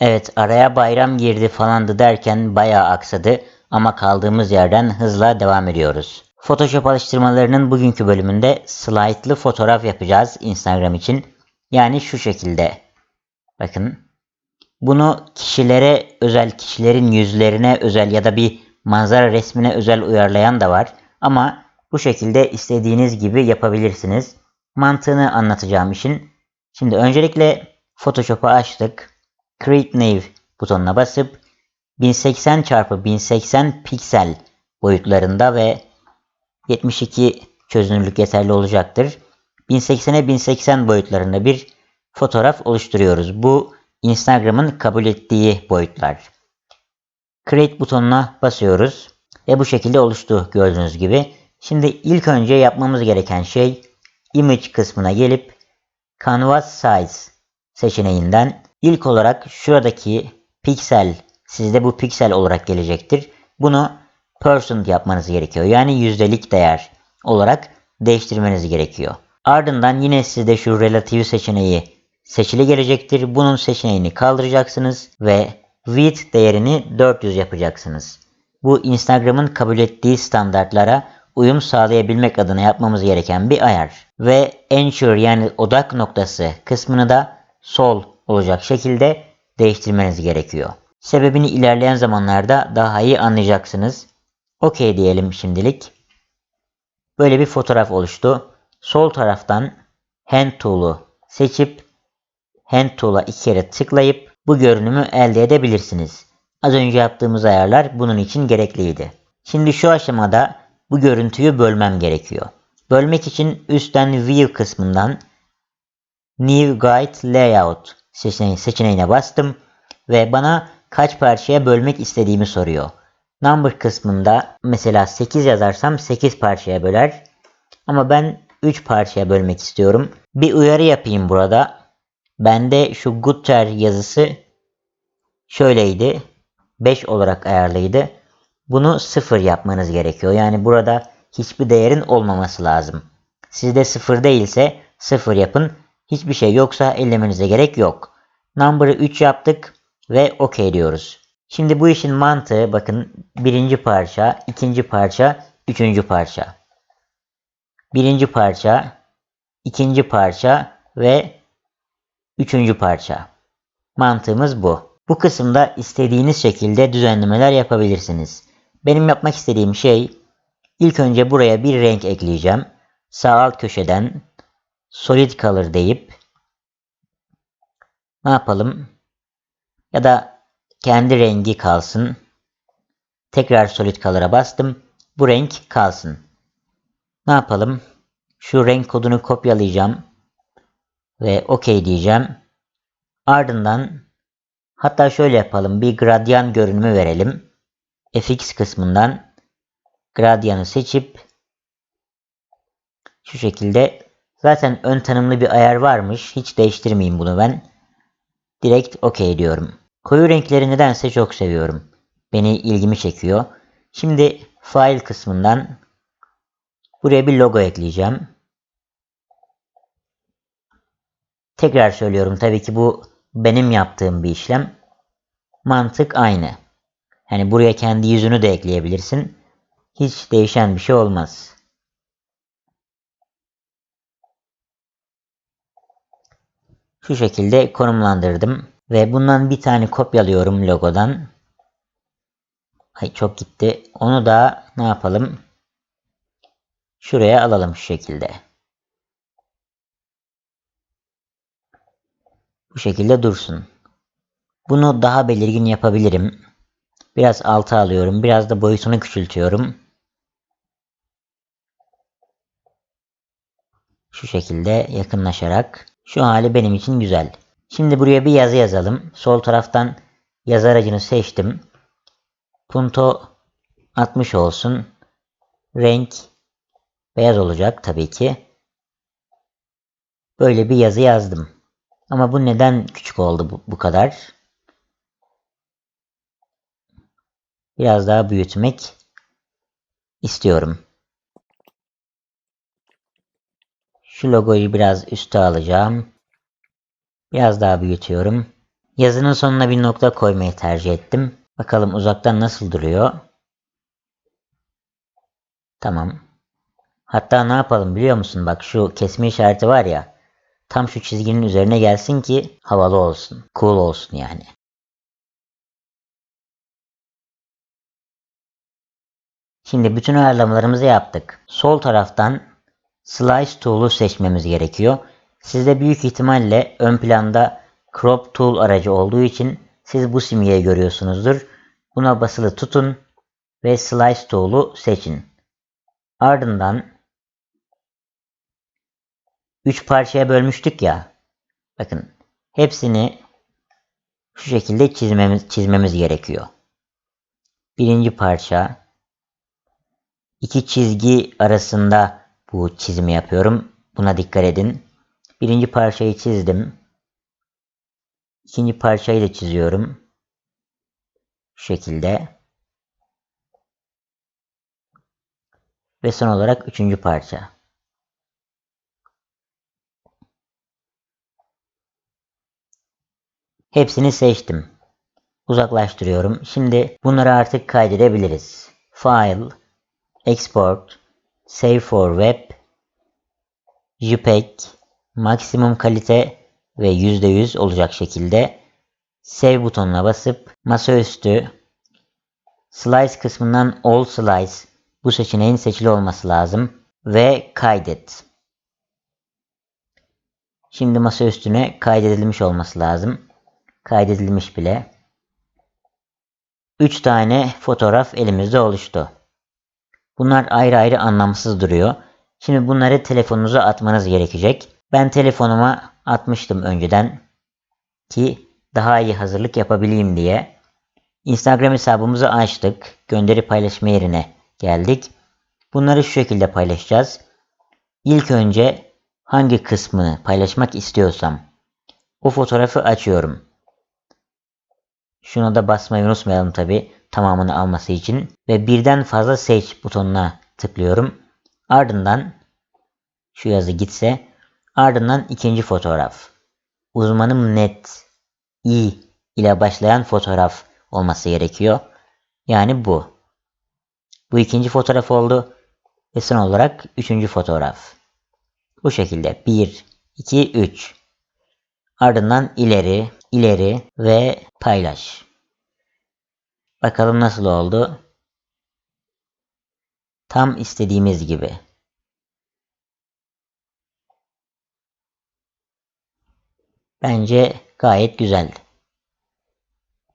Evet araya bayram girdi falandı derken bayağı aksadı ama kaldığımız yerden hızla devam ediyoruz. Photoshop alıştırmalarının bugünkü bölümünde slide'lı fotoğraf yapacağız Instagram için. Yani şu şekilde. Bakın. Bunu kişilere özel, kişilerin yüzlerine özel ya da bir manzara resmine özel uyarlayan da var. Ama bu şekilde istediğiniz gibi yapabilirsiniz. Mantığını anlatacağım işin. Şimdi öncelikle Photoshop'u açtık. Create New butonuna basıp 1080 x 1080 piksel boyutlarında ve 72 çözünürlük yeterli olacaktır. 1080'e 1080 boyutlarında bir fotoğraf oluşturuyoruz. Bu Instagram'ın kabul ettiği boyutlar. Create butonuna basıyoruz ve bu şekilde oluştu gördüğünüz gibi. Şimdi ilk önce yapmamız gereken şey image kısmına gelip canvas size seçeneğinden ilk olarak şuradaki piksel sizde bu piksel olarak gelecektir. Bunu percent yapmanız gerekiyor. Yani yüzdelik değer olarak değiştirmeniz gerekiyor. Ardından yine sizde şu relative seçeneği seçili gelecektir. Bunun seçeneğini kaldıracaksınız ve width değerini 400 yapacaksınız. Bu Instagram'ın kabul ettiği standartlara uyum sağlayabilmek adına yapmamız gereken bir ayar. Ve ensure yani odak noktası kısmını da sol olacak şekilde değiştirmeniz gerekiyor. Sebebini ilerleyen zamanlarda daha iyi anlayacaksınız. OK diyelim şimdilik. Böyle bir fotoğraf oluştu. Sol taraftan Hand Tool'u seçip Hand Tool'a iki kere tıklayıp bu görünümü elde edebilirsiniz. Az önce yaptığımız ayarlar bunun için gerekliydi. Şimdi şu aşamada bu görüntüyü bölmem gerekiyor. Bölmek için üstten View kısmından New Guide Layout seçeneğine bastım ve bana kaç parçaya bölmek istediğimi soruyor. Number kısmında mesela 8 yazarsam 8 parçaya böler. Ama ben 3 parçaya bölmek istiyorum. Bir uyarı yapayım burada. Bende şu Gutter yazısı şöyleydi. 5 olarak ayarlıydı. Bunu 0 yapmanız gerekiyor. Yani burada hiçbir değerin olmaması lazım. Sizde 0 değilse 0 yapın. Hiçbir şey yoksa ellemenize gerek yok. Number'ı 3 yaptık ve OK diyoruz. Şimdi bu işin mantığı bakın birinci parça, ikinci parça, üçüncü parça. Birinci parça, ikinci parça ve üçüncü parça. Mantığımız bu. Bu kısımda istediğiniz şekilde düzenlemeler yapabilirsiniz. Benim yapmak istediğim şey ilk önce buraya bir renk ekleyeceğim. Sağ alt köşeden solid color deyip ne yapalım? Ya da kendi rengi kalsın. Tekrar solid color'a bastım. Bu renk kalsın. Ne yapalım? Şu renk kodunu kopyalayacağım. Ve OK diyeceğim. Ardından hatta şöyle yapalım. Bir gradyan görünümü verelim. FX kısmından gradyanı seçip şu şekilde zaten ön tanımlı bir ayar varmış. Hiç değiştirmeyeyim bunu ben. Direkt OK diyorum. Koyu renkleri nedense çok seviyorum. Beni ilgimi çekiyor. Şimdi file kısmından buraya bir logo ekleyeceğim. Tekrar söylüyorum tabii ki bu benim yaptığım bir işlem. Mantık aynı. Yani buraya kendi yüzünü de ekleyebilirsin. Hiç değişen bir şey olmaz. Şu şekilde konumlandırdım. Ve bundan bir tane kopyalıyorum logodan. Ay çok gitti. Onu da ne yapalım? Şuraya alalım şu şekilde. Bu şekilde dursun. Bunu daha belirgin yapabilirim. Biraz alta alıyorum. Biraz da boyutunu küçültüyorum. Şu şekilde yakınlaşarak. Şu hali benim için güzel. Şimdi buraya bir yazı yazalım. Sol taraftan yazı aracını seçtim. Punto 60 olsun. Renk beyaz olacak tabii ki. Böyle bir yazı yazdım. Ama bu neden küçük oldu bu, bu kadar? Biraz daha büyütmek istiyorum. Şu logoyu biraz üste alacağım. Biraz daha büyütüyorum. Yazının sonuna bir nokta koymayı tercih ettim. Bakalım uzaktan nasıl duruyor. Tamam. Hatta ne yapalım biliyor musun? Bak şu kesme işareti var ya. Tam şu çizginin üzerine gelsin ki havalı olsun. Cool olsun yani. Şimdi bütün ayarlamalarımızı yaptık. Sol taraftan Slice Tool'u seçmemiz gerekiyor. Sizde büyük ihtimalle ön planda Crop Tool aracı olduğu için siz bu simgeyi görüyorsunuzdur. Buna basılı tutun ve Slice Tool'u seçin. Ardından 3 parçaya bölmüştük ya. Bakın hepsini şu şekilde çizmemiz, çizmemiz gerekiyor. Birinci parça iki çizgi arasında bu çizimi yapıyorum. Buna dikkat edin. Birinci parçayı çizdim. İkinci parçayı da çiziyorum. Şu şekilde. Ve son olarak üçüncü parça. Hepsini seçtim. Uzaklaştırıyorum. Şimdi bunları artık kaydedebiliriz. File, Export, Save for Web, JPEG, maksimum kalite ve %100 olacak şekilde Save butonuna basıp masaüstü Slice kısmından All Slice bu seçeneğin seçili olması lazım ve kaydet. Şimdi masa üstüne kaydedilmiş olması lazım. Kaydedilmiş bile. 3 tane fotoğraf elimizde oluştu. Bunlar ayrı ayrı anlamsız duruyor. Şimdi bunları telefonunuza atmanız gerekecek. Ben telefonuma atmıştım önceden ki daha iyi hazırlık yapabileyim diye. Instagram hesabımızı açtık. Gönderi paylaşma yerine geldik. Bunları şu şekilde paylaşacağız. İlk önce hangi kısmını paylaşmak istiyorsam o fotoğrafı açıyorum. Şuna da basmayı unutmayalım tabi tamamını alması için. Ve birden fazla seç butonuna tıklıyorum. Ardından şu yazı gitse ardından ikinci fotoğraf. Uzmanım net i ile başlayan fotoğraf olması gerekiyor. Yani bu. Bu ikinci fotoğraf oldu. Ve son olarak üçüncü fotoğraf. Bu şekilde 1, 2, 3. Ardından ileri, ileri ve paylaş. Bakalım nasıl oldu. Tam istediğimiz gibi. Bence gayet güzeldi.